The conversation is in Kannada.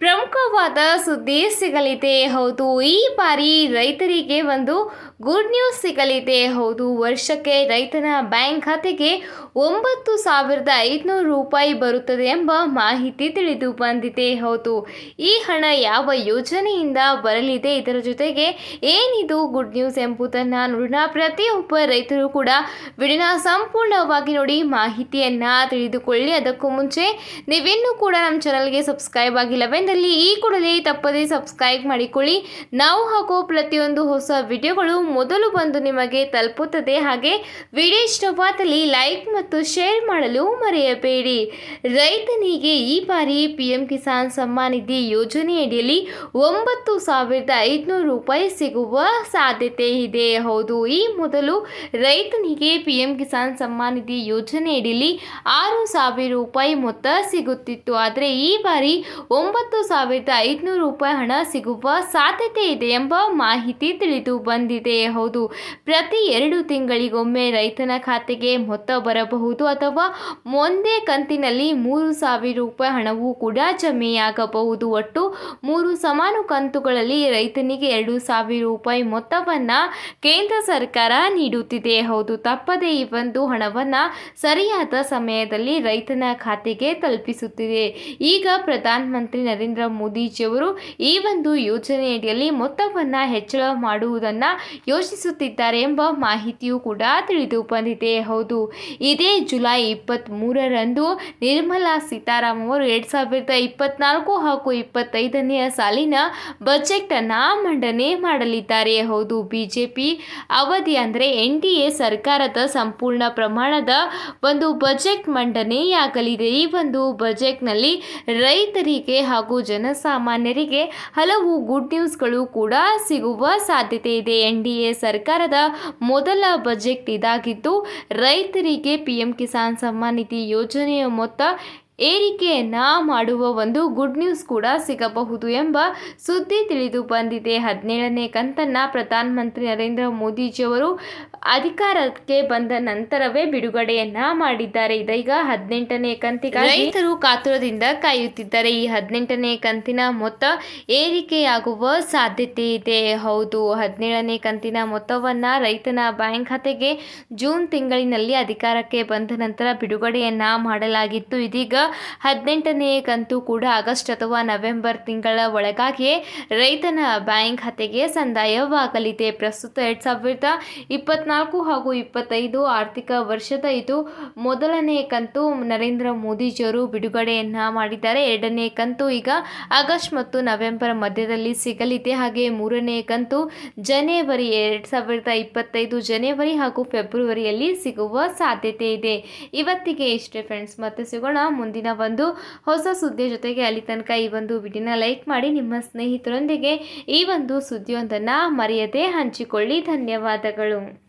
ಪ್ರಮುಖವಾದ ಸುದ್ದಿ ಸಿಗಲಿದೆ. ಹೌದು, ಈ ಬಾರಿ ರೈತರಿಗೆ ಒಂದು ಗುಡ್ ನ್ಯೂಸ್ ಸಿಗಲಿದೆ. ಹೌದು, ವರ್ಷಕ್ಕೆ ರೈತನ ಬ್ಯಾಂಕ್ ಖಾತೆಗೆ ಒಂಬತ್ತು ಸಾವಿರದ ಐದುನೂರು ರೂಪಾಯಿ ಬರುತ್ತದೆ ಎಂಬ ಮಾಹಿತಿ ತಿಳಿದು ಬಂದಿದೆ. ಹೌದು, ಈ ಹಣ ಯಾವ ಯೋಜನೆಯಿಂದ ಬರಲಿದೆ? ಇದರ ಜೊತೆಗೆ ಏನಿದು ಗುಡ್ ನ್ಯೂಸ್ ಎಂಬುದನ್ನು ನೋಡೋಣ. ಪ್ರತಿಯೊಬ್ಬ ರೈತರು ಕೂಡ ವಿಡಿಯೋನ ಸಂಪೂರ್ಣವಾಗಿ ನೋಡಿ ಮಾಹಿತಿಯನ್ನು ತಿಳಿದುಕೊಳ್ಳಿ. ಅದಕ್ಕೂ ಮುಂಚೆ ನೀವಿನ್ನೂ ಕೂಡ ನಮ್ಮ ಚಾನಲ್ಗೆ ಸಬ್ಸ್ಕ್ರೈಬ್ ಆಗಿಲ್ಲವೆಂದಲ್ಲಿ ಈ ಕೂಡಲೇ ತಪ್ಪದೇ ಸಬ್ಸ್ಕ್ರೈಬ್ ಮಾಡಿಕೊಳ್ಳಿ. ನಾವು ಹಾಕೋ ಪ್ರತಿಯೊಂದು ಹೊಸ ವಿಡಿಯೋಗಳು ಮೊದಲು ಬಂದು ನಿಮಗೆ ತಲುಪುತ್ತದೆ. ಹಾಗೆ ವಿಡಿಯೋ ಇಷ್ಟವಾದಲ್ಲಿ ಲೈಕ್ ಮತ್ತು ಶೇರ್ ಮಾಡಲು ಮರೆಯಬೇಡಿ. ರೈತನಿಗೆ ಈ ಬಾರಿ ಪಿ ಕಿಸಾನ್ ಸಮ್ಮಾನ್ ನಿಧಿ ಯೋಜನೆಯಡಿಯಲ್ಲಿ ಒಂಬತ್ತು ಸಾವಿರದ ಐದುನೂರು ರೂಪಾಯಿ ಸಿಗುವ ಸಾಧ್ಯತೆ ಇದೆ. ಹೌದು, ಈ ಮೊದಲು ರೈತನಿಗೆ ಪಿ ಕಿಸಾನ್ ಸಮ್ಮಾನ್ ನಿಧಿ ಯೋಜನೆಯಡಿಯಲ್ಲಿ ಆರು ಸಾವಿರ ರೂಪಾಯಿ ಮೊತ್ತ ಸಿಗುತ್ತಿತ್ತು. ಆದರೆ ಈ ಬಾರಿ ಒಂಬತ್ತು ಸಾವಿರದ ಐದುನೂರು ರೂಪಾಯಿ ಹಣ ಸಿಗುವ ಸಾಧ್ಯತೆ ಇದೆ ಎಂಬ ಮಾಹಿತಿ ತಿಳಿದು ಬಂದಿದೆ. ಹೌದು, ಪ್ರತಿ ಎರಡು ತಿಂಗಳಿಗೊಮ್ಮೆ ರೈತನ ಖಾತೆಗೆ ಮೊತ್ತ ಬರಬಹುದು ಅಥವಾ ಒಂದೇ ಕಂತಿನಲ್ಲಿ ಮೂರು ಸಾವಿರ ರೂಪಾಯಿ ಹಣವೂ ಕೂಡ ಜಮೆಯಾಗಬಹುದು. ಒಟ್ಟು ಮೂರು ಸಮಾನ ಕಂತುಗಳಲ್ಲಿ ರೈತನಿಗೆ ಎರಡು ಸಾವಿರ ರೂಪಾಯಿ ಮೊತ್ತವನ್ನು ಕೇಂದ್ರ ಸರ್ಕಾರ ನೀಡುತ್ತಿದೆ. ಹೌದು, ತಪ್ಪದೇ ಈ ಒಂದು ಹಣವನ್ನು ಸರಿಯಾದ ಸಮಯದಲ್ಲಿ ರೈತನ ಖಾತೆಗೆ ತಲುಪಿಸುತ್ತಿದೆ. ಈಗ ಪ್ರಧಾನಮಂತ್ರಿ ನರೇಂದ್ರ ಮೋದಿಜಿಯವರು ಈ ಒಂದು ಯೋಜನೆಯಡಿಯಲ್ಲಿ ಮೊತ್ತವನ್ನು ಹೆಚ್ಚಳ ಮಾಡುವುದನ್ನು ಯೋಚಿಸುತ್ತಿದ್ದಾರೆ ಎಂಬ ಮಾಹಿತಿಯೂ ಕೂಡ ತಿಳಿದು ಬಂದಿದೆ. ಹೌದು, ಇದೇ ಜುಲೈ ಇಪ್ಪತ್ತ್ ಮೂರರಂದು ನಿರ್ಮಲಾ ಸೀತಾರಾಮ್ ಅವರು ಎರಡು ಸಾವಿರದ ಇಪ್ಪತ್ನಾಲ್ಕು ಹಾಗೂ ಇಪ್ಪತ್ತೈದನೆಯ ಸಾಲಿನ ಬಜೆಟ್ ಅನ್ನು ಮಂಡನೆ ಮಾಡಲಿದ್ದಾರೆ. ಹೌದು, ಬಿಜೆಪಿ ಅವಧಿ ಅಂದರೆ ಎನ್ ಡಿ ಎ ಸರ್ಕಾರದ ಸಂಪೂರ್ಣ ಪ್ರಮಾಣದ ಒಂದು ಬಜೆಟ್ ಮಂಡನೆಯಾಗಲಿದೆ. ಈ ಒಂದು ಬಜೆಟ್ನಲ್ಲಿ ರೈತರಿಗೆ ಹಾಗೂ ಜನಸಾಮಾನ್ಯರಿಗೆ ಹಲವು ಗುಡ್ ನ್ಯೂಸ್ಗಳು ಕೂಡ ಸಿಗುವ ಸಾಧ್ಯತೆ ಇದೆ. ಎನ್ ಡಿ ಸರ್ಕಾರದ ಮೊದಲ ಬಜೆಟ್ ಇದಾಗಿದ್ದು, ರೈತರಿಗೆ ಪಿಎಂ ಕಿಸಾನ್ ಸಮ್ಮಾನ್ ನಿಧಿ ಯೋಜನೆಯ ಮೊತ್ತ ಏರಿಕೆಯನ್ನ ಮಾಡುವ ಒಂದು ಗುಡ್ ನ್ಯೂಸ್ ಕೂಡ ಸಿಗಬಹುದು ಎಂಬ ಸುದ್ದಿ ತಿಳಿದು ಬಂದಿದೆ. ಹದಿನೇಳನೇ ಕಂತನ್ನ ಪ್ರಧಾನಮಂತ್ರಿ ನರೇಂದ್ರ ಮೋದಿಜಿಯವರು ಅಧಿಕಾರಕ್ಕೆ ಬಂದ ನಂತರವೇ ಬಿಡುಗಡೆಯನ್ನ ಮಾಡಿದ್ದಾರೆ. ಇದೀಗ ಹದಿನೆಂಟನೇ ಕಂತಿಗಾಗಿ ರೈತರು ಕಾತುರದಿಂದ ಕಾಯುತ್ತಿದ್ದಾರೆ. ಈ ಹದಿನೆಂಟನೇ ಕಂತಿನ ಮೊತ್ತ ಏರಿಕೆಯಾಗುವ ಸಾಧ್ಯತೆ ಇದೆ. ಹೌದು, ಹದಿನೇಳನೇ ಕಂತಿನ ಮೊತ್ತವನ್ನ ರೈತನ ಬ್ಯಾಂಕ್ ಖಾತೆಗೆ ಜೂನ್ ತಿಂಗಳಿನಲ್ಲಿ ಅಧಿಕಾರಕ್ಕೆ ಬಂದ ನಂತರ ಬಿಡುಗಡೆಯನ್ನ ಮಾಡಲಾಗಿತ್ತು. ಇದೀಗ ಹದಿನೆಂಟನೇ ಕಂತು ಕೂಡ ಆಗಸ್ಟ್ ಅಥವಾ ನವೆಂಬರ್ ತಿಂಗಳ ಒಳಗಾಗಿಯೇ ರೈತನ ಬ್ಯಾಂಕ್ ಖಾತೆಗೆ ಸಂದಾಯವಾಗಲಿದೆ. ಪ್ರಸ್ತುತ ಎರಡು ಸಾವಿರದ ಇಪ್ಪತ್ನಾಲ್ಕು ಹಾಗೂ ಇಪ್ಪತ್ತೈದು ಆರ್ಥಿಕ ವರ್ಷದ ಇದು ಮೊದಲನೇ ಕಂತು ನರೇಂದ್ರ ಮೋದಿಜಿಯವರು ಬಿಡುಗಡೆಯನ್ನ ಮಾಡಿದ್ದಾರೆ. ಎರಡನೇ ಕಂತು ಈಗ ಆಗಸ್ಟ್ ಮತ್ತು ನವೆಂಬರ್ ಮಧ್ಯದಲ್ಲಿ ಸಿಗಲಿದೆ. ಹಾಗೆ ಮೂರನೇ ಕಂತು ಜನವರಿ ಎರಡು ಸಾವಿರದ ಇಪ್ಪತ್ತೈದು ಜನವರಿ ಹಾಗೂ ಫೆಬ್ರವರಿಯಲ್ಲಿ ಸಿಗುವ ಸಾಧ್ಯತೆ ಇದೆ. ಇವತ್ತಿಗೆ ಇಷ್ಟೇ ಫ್ರೆಂಡ್ಸ್ ಮತ್ತೆ ಸಿಗೋಣ ಮುಂದಿನ ಒಂದು ಹೊಸ ಸುದ್ದಿಯ ಜೊತೆಗೆ ಅಲ್ಲಿ ತನಕ ಈ ಒಂದು ವಿಡಿಯೋನ ಲೈಕ್ ಮಾಡಿ ನಿಮ್ಮ ಸ್ನೇಹಿತರೊಂದಿಗೆ ಈ ಒಂದು ಸುದ್ದಿಯೊಂದನ್ನು ಮರೆಯದೆ ಹಂಚಿಕೊಳ್ಳಿ. ಧನ್ಯವಾದಗಳು.